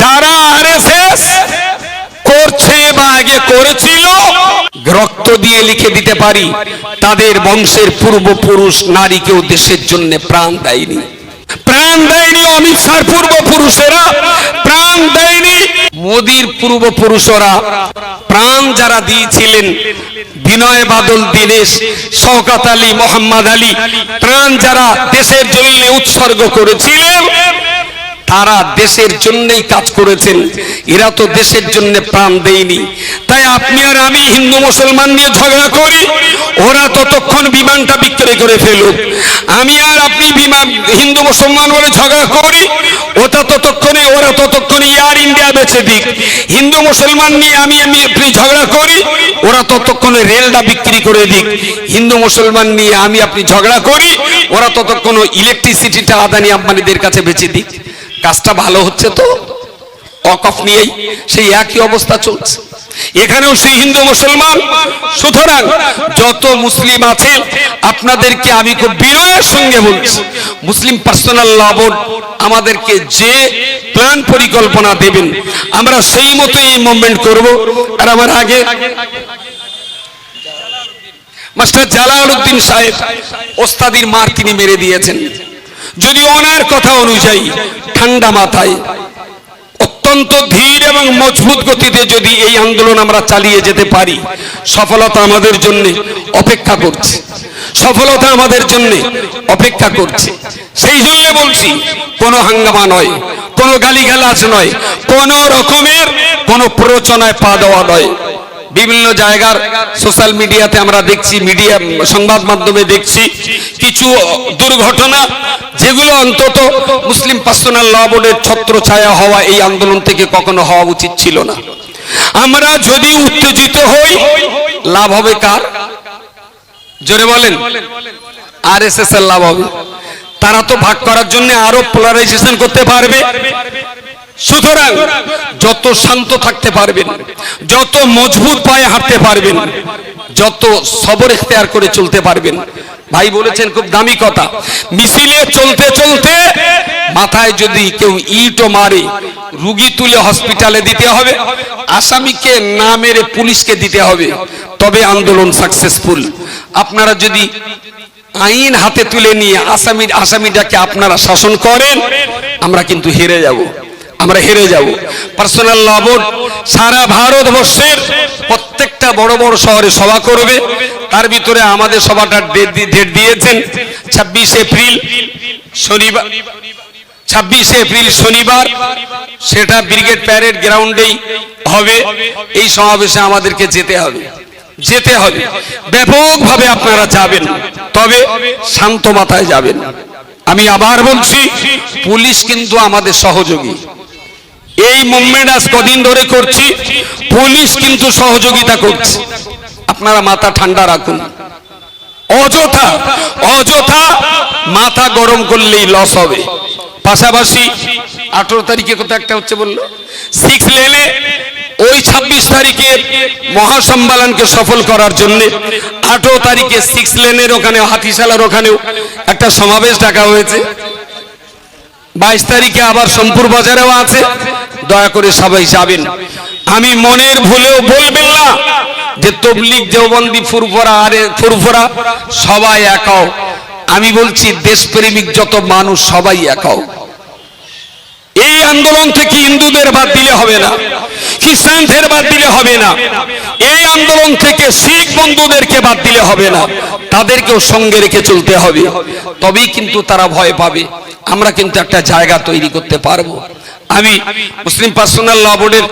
যারা আরএসএস করছে বা আগে করেছিল, রক্ত দিয়ে লিখে দিতে পারি, তাদের বংশের পূর্বপুরুষ নারীকেও দেশের জন্য প্রাণ দেয়নি। প্রাণ দেয়নি অমিত শাহর পূর্বপুরুষেরা, প্রাণ দেয়নি মোদির পূর্বপুরুষরা। প্রাণ যারা দিয়েছিলেন, বিনয় বাদল, দীনেশ, শওকাত আলী, মোহাম্মদ আলী, প্রাণ যারা দেশের জন্য উৎসর্গ করেছিলেন তারা দেশের জন্যই কাজ করেছেন। এরা তো দেশের জন্য প্রাণ দেয়নি। তাই আপনি আর আমি হিন্দু মুসলমান নিয়ে ঝগড়া করি, ওরা ততক্ষণ বিমানটা বিক্রি করে ফেলুক। আমি আর আপনি বিমান, হিন্দু মুসলমান বলে ঝগড়া করি, ওটা ততক্ষণে, ওরা ততক্ষণে এয়ার ইন্ডিয়া বেছে দিক। হিন্দু মুসলমান নিয়ে আমি আমি আপনি ঝগড়া করি, ওরা ততক্ষণে রেলটা বিক্রি করে দিক। হিন্দু মুসলমান নিয়ে আমি আপনি ঝগড়া করি, ওরা ততক্ষণ ইলেকট্রিসিটিটা আদানি আম্বানিদের কাছে বেচে দিক। কাজটা ভালো হচ্ছে তো? অকফ নিয়েই সেই একই অবস্থা চলছে। এখানেও সেই হিন্দু মুসলমান। সুতরাং যত মুসলিম আছেন, আপনাদেরকে আমি খুব বিনয়ের সঙ্গে বলছি, মুসলিম পার্সোনাল ল বোর্ড আমাদেরকে যে প্ল্যান পরিকল্পনা দেবেন, আমরা সেই মতো এই মুভমেন্ট করব। আর আমার আগে মাস্টার জালালউদ্দিন সাহেব ওস্তাদির মার তিনি মেরে দিয়েছেন। যদি ওনার কথা অনুযায়ী ঠান্ডা মাথায়, অত্যন্ত ধীর এবং মজবুত গতিতে যদি এই আন্দোলন আমরা চালিয়ে যেতে পারি, সফলতা আমাদের জন্য অপেক্ষা করছে। সফলতা আমাদের জন্য অপেক্ষা করছে। সেই জন্য বলছি, কোনো হাঙ্গামা নয়, কোনো গালিগালাজ নয়, কোনো রকমের কোনো প্ররোচনায় পা দেওয়া নয়। বিভিন্ন জায়গার সোশ্যাল মিডিয়াতে আমরা দেখছি মিডিয়া সংবাদ মাধ্যমে দেখছি কিছু দুর্ঘটনা যেগুলো অন্তত মুসলিম পার্সোনাল ল বোর্ডের ছত্র ছায়া হওয়া এই আন্দোলন থেকে কখনো হওয়া উচিত ছিল না। আমরা যদি উত্তেজিত হই, লাভ হবে কার? জোরে বলেন। আর এস এস এর লাভ হবে। তারা তো ভাগ করার জন্য আরও পোলারাইজেশন করতে পারবে। সুতরাং যত শান্ত থাকতে পারবেন, যত মজবুত পায়ে হাঁটতে পারবেন, যত সবর এখতিয়ার করে চলতে পারবেন। ভাই বলেছেন খুব দামি কথা, মিছিলে চলতে চলতে মাথায় যদি কেউ ইটও মারে, রুগী তুলে হসপিটালে দিতে হবে, আসামিকে না মেরে পুলিশকে দিতে হবে, তবে আন্দোলন সাকসেসফুল আপনারা যদি আইন হাতে তুলে নিয়ে আসামির আসামিটাকে আপনারা শাসন করেন, আমরা কিন্তু হেরে যাব। আমরা হেরে যাব। পার্সোনাল ল বোর্ড সারা ভারতবর্ষের প্রত্যেকটা বড় বড় শহরে সভা করবে। তার ভিতরে আমাদের সভাটা ডেট দিয়েছেন ছাব্বিশ এপ্রিল, শনিবার ছাব্বিশে এপ্রিল, শনিবার। সেটা ব্রিগেড প্যারেড গ্রাউন্ডেই হবে। এই সমাবেশে আমাদেরকে যেতে হবে। যেতে হবে। ব্যাপকভাবে আপনারা যাবেন। তবে শান্ত মাথায় যাবেন। আমি আবার বলছি, পুলিশ কিন্তু আমাদের সহযোগী। এই মুভমেন্ট আজ কদিন ধরে করছি। পুলিশ কিন্তু সহযোগিতা করছে। আপনারা মাথা ঠান্ডা রাখুন। অযথা অযথা মাথা গরম করলেই লস হবে। পাশাপাশি আঠারো তারিখে কোথাও একটা হচ্ছে বলল সিক্স লেনে ওই ছাব্বিশ তারিখের মহাসম্মেলনকে সফল করার জন্য আঠারো তারিখে সিক্স লেনের ওখানে, হাতিশালার ওখানেও একটা সমাবেশ ডাকা হয়েছে। বাইশ তারিখে আবার সোমপুর বাজারেও আছে। দয়া করে সবাই যাবেন। আমি মনের ভুলেও বলবেন না যে তবলিক দেওবন্দি ফুরফরা, আরে ফুরফরা, সবাই একাও আমি বলছি, দেশপ্রেমিক যত মানুষ, সবাই একাও এই আন্দোলন থেকে হিন্দুদের বাদ দিলে হবে না, খ্রিস্টানদের বাদ দিলে হবে না, এই আন্দোলন থেকে শিখ বন্ধুদেরকে বাদ দিলে হবে না, তাদেরকেও সঙ্গে রেখে চলতে হবে। তবেই কিন্তু তারা ভয় পাবে। আমরা কিন্তু একটা জায়গা তৈরি করতে পারব। আমি মুসলিম পার্সোনাল ল বোর্ডের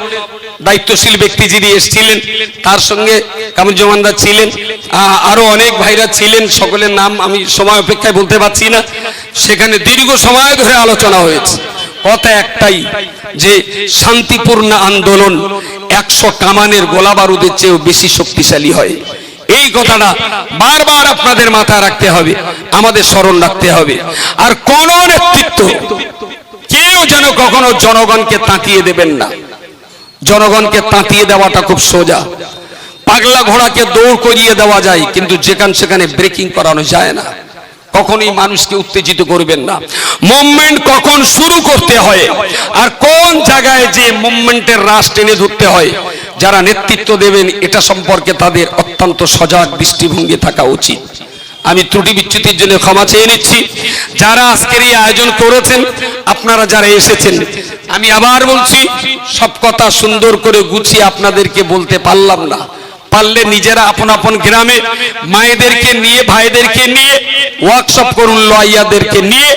দায়িত্বশীল ব্যক্তি যিনি এসেছিলেন তার সঙ্গে কামুজ্জামানদার ছিলেন আহ, আরও অনেক ভাইরা ছিলেন সকলের নাম আমি সময় অপেক্ষায় বলতে পারছি না। সেখানে দীর্ঘ সময় ধরে আলোচনা হয়েছে। কথা একটাই যে শান্তিপূর্ণ আন্দোলন একশো কামানের গোলা বারুদের চেয়েও বেশি শক্তিশালী হয়। এই কথাটা বারবার আপনাদের মাথায় রাখতে হবে আমাদের স্মরণ রাখতে হবে। আর কোন নেতৃত্ব কেউ যেন কখনো জনগণকে তাঁতিয়ে দেবেন না। জনগণকে তাঁতিয়ে দেওয়াটা খুব সোজা। পাগলা ঘোড়াকে দৌড় করিয়ে দেওয়া যায়, কিন্তু যেখান সেখানে ব্রেকিং করানো যায় না। কখনোই মানুষকে উত্তেজিত করবেন না। মুভমেন্ট কখন শুরু করতে হয় আর কোন জায়গায় যে মুভমেন্টের রাশ টেনে ধরতে হয়, যারা নেতৃত্ব দেবেন, এটা সম্পর্কে তাদের অত্যন্ত সজাগ দৃষ্টিভঙ্গি থাকা উচিত। আমি ত্রুটি বিচ্যুতির জন্য ক্ষমা চেয়ে নিচ্ছি। যারা আজকের এই আয়োজন করেছেন, আপনারা যারা এসেছেন, আমি আবার বলছি, সব কথা সুন্দর করে গুছিয়ে আপনাদেরকে বলতে পারলাম না। পারলে নিজেরা আপন আপন গ্রামে মায়েদেরকে নিয়ে, ভাইদেরকে নিয়ে ওয়ার্কশপ করুন লয়াদেরকে নিয়ে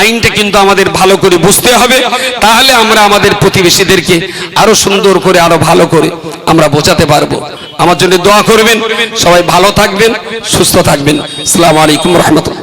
আইনটা কিন্তু আমাদের ভালো করে বুঝতে হবে। তাহলে আমরা আমাদের প্রতিবেশীদেরকে আরও সুন্দর করে, আরও ভালো করে আমরা বোঝাতে পারব। আমার জন্য দোয়া করবেন। সবাই ভালো থাকবেন, সুস্থ থাকবেন। আসসালামু আলাইকুম রহমতুল্লাহ।